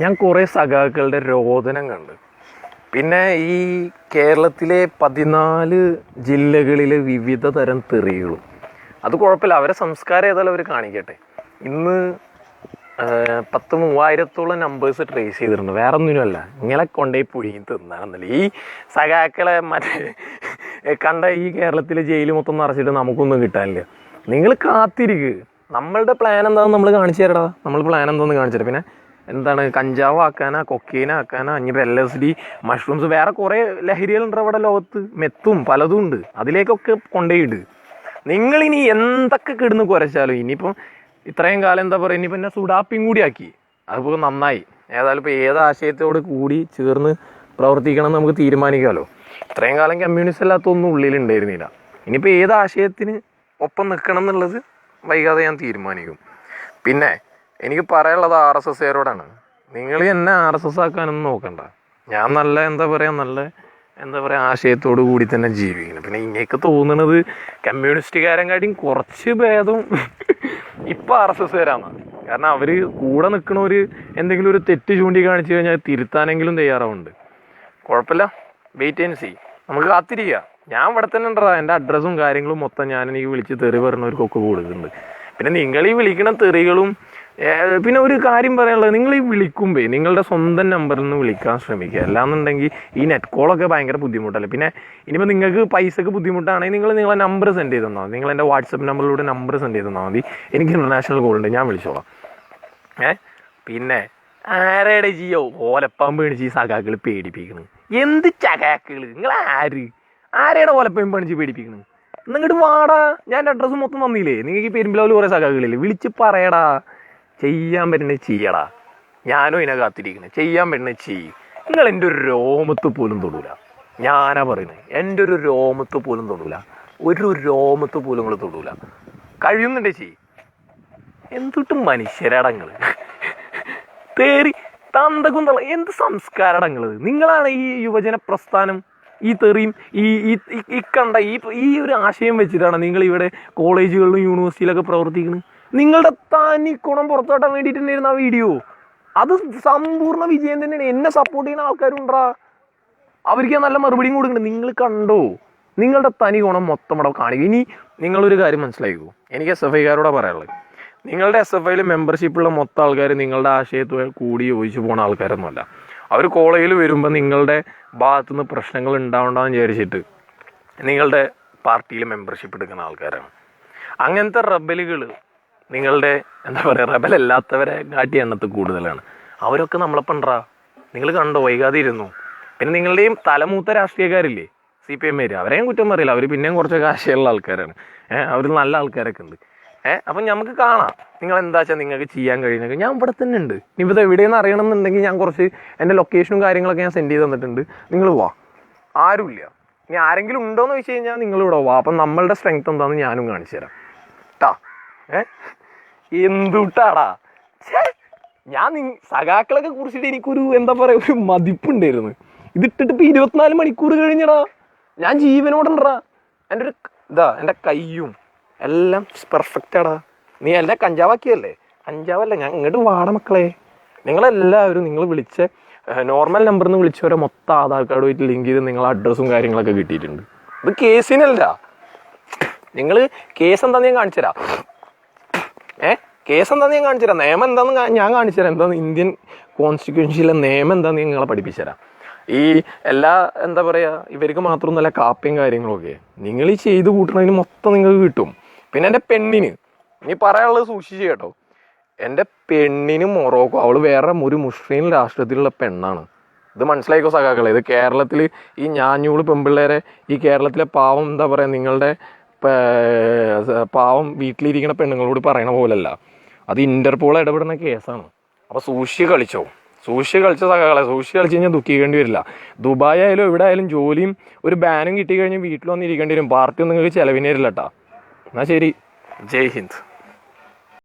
ഞാൻ കുറേ സഖാക്കളുടെ രോദനം കണ്ട്. പിന്നെ ഈ കേരളത്തിലെ പതിനാല് ജില്ലകളിലെ വിവിധ തരം തെറികളും. അത് കുഴപ്പമില്ല. അവരെ സംസ്കാരം ഏതായാലും അവർ കാണിക്കട്ടെ. ഇന്ന് പത്ത് മൂവായിരത്തോളം നമ്പേഴ്സ് ട്രേസ് ചെയ്തിട്ടുണ്ട്. വേറെ ഒന്നിനുമല്ല ഇങ്ങനെ കൊണ്ടുപോയി പുഴുങ്ങി തിന്നാണെന്നില്ല. ഈ സഖാക്കളെ മറ്റേ കണ്ട ഈ കേരളത്തിലെ ജയിൽ മൊത്തം നിറച്ചിട്ട് നമുക്കൊന്നും കിട്ടാനില്ല. നിങ്ങൾ കാത്തിരിക്കുക നമ്മളുടെ പ്ലാൻ എന്താണെന്ന് നമ്മൾ കാണിച്ചു തരടാ. നമ്മൾ പ്ലാൻ എന്താണെന്ന് കാണിച്ചു തരാം. പിന്നെ എന്താണ് കഞ്ചാവ് ആക്കാനാ കൊക്കീന ആക്കാനാ ഇനിയിപ്പോൾ എൽ എസ് ഡി മഷ്റൂംസ് വേറെ കുറേ ലഹരികളുണ്ട് അവിടെ ലോകത്ത്. മെത്തും പലതും ഉണ്ട്. അതിലേക്കൊക്കെ കൊണ്ടുപോയിട്ട് നിങ്ങളിനി എന്തൊക്കെ കിടന്ന് കുരച്ചാലും ഇനിയിപ്പം ഇത്രയും കാലം എന്താ പറയുക ഇനിയിപ്പോൾ എന്നെ സുഡാപ്പിയും കൂടി ആക്കി. അതിപ്പോൾ നന്നായി. ഏതായാലും ഇപ്പോൾ ഏത് ആശയത്തോട് കൂടി ചേർന്ന് പ്രവർത്തിക്കണം നമുക്ക് തീരുമാനിക്കാമല്ലോ ഇത്രയും കാലം കമ്മ്യൂണിസ്റ്റ് അല്ലാത്തൊന്നും ഉള്ളിലുണ്ടായിരുന്നില്ല. ഇനിയിപ്പോൾ ഏത് ആശയത്തിന് ഒപ്പം നിൽക്കണം എന്നുള്ളത് വൈകാതെ ഞാൻ തീരുമാനിക്കും. പിന്നെ എനിക്ക് പറയാനുള്ളത് ആർ എസ് എസ്കാരോടാണ് നിങ്ങൾ എന്നെ ആർ എസ് എസ് ആക്കാനൊന്നും നോക്കണ്ട. ഞാൻ നല്ല എന്താ പറയുക നല്ല എന്താ പറയുക ആശയത്തോടു കൂടി തന്നെ ജീവിക്കുന്നു. പിന്നെ ഇങ്ങനെയൊക്കെ തോന്നുന്നത് കമ്മ്യൂണിസ്റ്റുകാരെങ്കാട്ടിയും കുറച്ച് ഭേദം ഇപ്പം ആർ എസ് എസ്കാരാണ് കാരണം. അവർ കൂടെ നിൽക്കണവർ എന്തെങ്കിലും ഒരു തെറ്റ് ചൂണ്ടിക്കാണിച്ചു കഴിഞ്ഞാൽ തിരുത്താനെങ്കിലും തയ്യാറാവുന്നുണ്ട്. കുഴപ്പമില്ല. വെയിറ്റ് ആൻഡ് സി നമുക്ക് കാത്തിരിക്കുക ഞാൻ ഇവിടെ തന്നെ ഉണ്ടാ എന്റെ അഡ്രസ്സും കാര്യങ്ങളും മൊത്തം ഞാൻ എനിക്ക് വിളിച്ച് തെറി പറഞ്ഞവർക്കൊക്കെ കൊടുക്കുന്നുണ്ട്. പിന്നെ നിങ്ങൾ ഈ വിളിക്കണ തെറികളും പിന്നെ ഒരു കാര്യം പറയാനുള്ളത് നിങ്ങൾ ഈ വിളിക്കുമ്പോൾ നിങ്ങളുടെ സ്വന്തം നമ്പറിൽ നിന്ന് വിളിക്കാൻ ശ്രമിക്കുക. അല്ലാന്നുണ്ടെങ്കിൽ ഈ നെറ്റ് കോളൊക്കെ ഭയങ്കര ബുദ്ധിമുട്ടല്ലേ? പിന്നെ ഇനിയിപ്പോൾ നിങ്ങൾക്ക് പൈസക്ക് ബുദ്ധിമുട്ടാണെങ്കിൽ നിങ്ങൾ നിങ്ങളെ നമ്പർ സെൻഡ് ചെയ്ത് തന്നാൽ മതി. നിങ്ങൾ എന്റെ വാട്സപ്പ് നമ്പറിലൂടെ നമ്പർ സെൻഡ് ചെയ്ത് തന്നാൽ മതി. എനിക്ക് ഇന്റർനാഷണൽ കോൾ ഉണ്ട് ഞാൻ വിളിച്ചോളാം. ഏ പിന്നെ ആരയുടെ ജിയോ? ഓലപ്പം പേണിച്ച് ഈ സഖാക്കൾ പേടിപ്പിക്കണം. എന്ത് ചകാക്കൾ നിങ്ങൾ ആര്? ആരെയുടെ ഓലപ്പം പേണിച്ച് പേടിപ്പിക്കണു? എന്നിങ്ങോട്ട് വാടാ. ഞാൻ അഡ്രസ്സ് മൊത്തം തന്നില്ലേ? നിങ്ങൾക്ക് പെരുമ്പിലാവിൽ കുറേ സഖാക്കളില്ലേ? വിളിച്ച് പറയടാ. ചെയ്യാൻ പറ്റുന്നത് ചെയ്യടാ. ഞാനും ഇതിനെ കാത്തിരിക്കണേ ചെയ്യാൻ പറ്റുന്നത് ചെയ്യ്. നിങ്ങൾ എന്റെ ഒരു രോമത്ത് പോലും തൊടൂല. ഞാനാ പറയുന്നത്. എന്റെ ഒരു രോമത്ത് പോലും തൊടൂല. ഒരു രോമത്ത് പോലും നിങ്ങൾ തൊടൂല. കഴിയുന്നുണ്ടേ ചെയ്യ്. എന്തുട്ട് മനുഷ്യരടങ്ങൾ തേറി തന്തകും തള്ള എന്ത് സംസ്കാരടങ്ങൾ നിങ്ങളാണ് ഈ യുവജന പ്രസ്ഥാനം. ഈ തെറിയും ഈ- ഈ കണ്ട ഈ ഈ ഒരു ആശയം വെച്ചിട്ടാണ് നിങ്ങൾ ഇവിടെ കോളേജുകളിലും യൂണിവേഴ്സിറ്റിയിലൊക്കെ പ്രവർത്തിക്കുന്നത്. നിങ്ങളുടെ തനി ഗുണം പുറത്തോട്ടാൻ വേണ്ടിയിട്ടുണ്ടായിരുന്ന ആ വീഡിയോ അത് സമ്പൂർണ വിജയം തന്നെയാണ്. എന്നെ സപ്പോർട്ട് ചെയ്യുന്ന ആൾക്കാരുണ്ടാ. അവർക്ക് നല്ല മറുപടിയും കൊടുക്കുന്നുണ്ട്. നിങ്ങൾ കണ്ടോ? നിങ്ങളുടെ തനി ഗുണം മൊത്തം അവിടെ കാണിക്കും. ഇനി നിങ്ങളൊരു കാര്യം മനസ്സിലാക്കൂ എനിക്ക് എസ് എഫ് ഐക്കാരോടെ പറയാനുള്ളത്. നിങ്ങളുടെ എസ് എഫ് ഐയിൽ മെമ്പർഷിപ്പുള്ള മൊത്തം ആൾക്കാർ നിങ്ങളുടെ ആശയത്തുമായി കൂടി യോജിച്ചു പോകുന്ന ആൾക്കാരൊന്നുമല്ല. അവർ കോളേജിൽ വരുമ്പോൾ നിങ്ങളുടെ ഭാഗത്തു നിന്ന് പ്രശ്നങ്ങൾ ഉണ്ടാവണ്ടെന്ന് വിചാരിച്ചിട്ട് നിങ്ങളുടെ പാർട്ടിയിൽ മെമ്പർഷിപ്പ് എടുക്കുന്ന ആൾക്കാരാണ്. അങ്ങനത്തെ റബലുകൾ നിങ്ങളുടെ എന്താ പറയുക റബലല്ലാത്തവരെ കാട്ടി എണ്ണത്ത് കൂടുതലാണ്. അവരൊക്കെ നമ്മളെപ്പണ്ടാ നിങ്ങൾ കണ്ടോ വൈകാതെ ഇരുന്നു. പിന്നെ നിങ്ങളുടെയും തലമൂത്ത രാഷ്ട്രീയക്കാരില്ലേ? സി പി എം അവരെയും കുറ്റം പറയില്ല. അവർ പിന്നെയും കുറച്ചൊക്കെ ആശയമുള്ള ആൾക്കാരാണ്. ഏഹ് അവർ നല്ല ആൾക്കാരൊക്കെ ഉണ്ട്. ഏഹ് അപ്പം നമുക്ക് കാണാം. നിങ്ങൾ എന്താ വെച്ചാൽ നിങ്ങൾക്ക് ചെയ്യാൻ കഴിയുന്നത്? ഞാൻ ഇവിടെ തന്നെ ഉണ്ട്. ഇനിയിപ്പോൾ എവിടെയെന്ന് അറിയണമെന്നുണ്ടെങ്കിൽ ഞാൻ കുറച്ച് എന്റെ ലൊക്കേഷനും കാര്യങ്ങളൊക്കെ ഞാൻ സെൻഡ് ചെയ്ത് തന്നിട്ടുണ്ട്. നിങ്ങൾ വാ. ആരുമില്ല. ഇനി ആരെങ്കിലും ഉണ്ടോയെന്ന് വെച്ച് കഴിഞ്ഞാൽ നിങ്ങൾ ഇവിടെ വാ. അപ്പം നമ്മളുടെ സ്ട്രെങ്ത് എന്താണെന്ന് ഞാനും കാണിച്ചു തരാം. ട്ടാ. എന്തുട്ടാടാ? ഞാൻ സഖാക്കളൊക്കെ കുറിച്ചിട്ട് എനിക്കൊരു എന്താ പറയാ ഒരു മതിപ്പുണ്ടായിരുന്നു. ഇതിട്ടിട്ട് ഇപ്പൊ ഇരുപത്തിനാല് മണിക്കൂർ കഴിഞ്ഞടാ. ഞാൻ ജീവനോടുണ്ടാ എന്റെ ഒരു ഇതാ എന്റെ കയ്യും എല്ലാം പെർഫെക്റ്റ് ആടാ. നീ എല്ലാം കഞ്ചാവാക്കിയല്ലേ? കഞ്ചാവല്ല ഞാൻ ഇങ്ങോട്ട് വാട മക്കളെ. നിങ്ങളെല്ലാവരും നിങ്ങൾ വിളിച്ച നോർമൽ നമ്പറിൽ നിന്ന് വിളിച്ചവരെ മൊത്തം ആധാർ കാർഡുമായിട്ട് ലിങ്ക് ചെയ്ത് നിങ്ങളെ അഡ്രസ്സും കാര്യങ്ങളൊക്കെ കിട്ടിയിട്ടുണ്ട്. ഇത് കേസിനല്ല നിങ്ങൾ കേസ് എന്താന്ന് ഞാൻ കാണിച്ചു തരാം കേസ് എന്താന്ന് ഞാൻ കാണിച്ചു തരാം. നിയമം എന്താണെന്ന് ഞാൻ കാണിച്ചു തരാം. ഇന്ത്യൻ കോൺസ്റ്റിറ്റ്യൂഷനിലെ നിയമം എന്താന്ന് ഞാൻ നിങ്ങളെ പഠിപ്പിച്ചു തരാം. ഈ എല്ലാ എന്താ പറയുക ഇവർക്ക് മാത്രമൊന്നുമല്ല കാപ്പിയും കാര്യങ്ങളൊക്കെ നിങ്ങൾ ഈ ചെയ്ത് കൂട്ടണതിന് മൊത്തം നിങ്ങൾക്ക് കിട്ടും. പിന്നെ എന്റെ പെണ്ണിന്. നീ പറയാനുള്ളത് സൂക്ഷിച്ച് കേട്ടോ. എന്റെ പെണ്ണിന് മൊറോക്കോ. അവൾ വേറെ ഒരു മുസ്ലിം രാഷ്ട്രത്തിലുള്ള പെണ്ണാണ്. ഇത് മനസ്സിലായിക്കോ സഖാക്കളെ? ഇത് കേരളത്തിൽ ഈ ഞാഞ്ഞൂൾ പെമ്പിള്ളേരെ ഈ കേരളത്തിലെ പാവം എന്താ പറയുക നിങ്ങളുടെ പാവം വീട്ടിലിരിക്കുന്ന പെണ്ണുങ്ങളോട് പറയണ പോലല്ല. അത് ഇന്റർപോൾ ഇടപെടുന്ന കേസാണ്. അപ്പോൾ സൂക്ഷിച്ച് കളിച്ചോ. സൂക്ഷിച്ച് കളിച്ച സഖാക്കളെ സൂക്ഷിച്ച് കളിച്ച് കഴിഞ്ഞാൽ ദുഃഖിക്കേണ്ടി വരില്ല. ദുബായ് ആയാലും എവിടെ ആയാലും ജോലിയും ഒരു ബാനും കിട്ടി കഴിഞ്ഞാൽ വീട്ടിൽ വന്നിരിക്കേണ്ടി വരും. പാർട്ടി ഒന്നും നിങ്ങൾക്ക് ചിലവിനേരില്ല കേട്ടാ എന്നാൽ ശരി. ജയ് ഹിന്ദ്.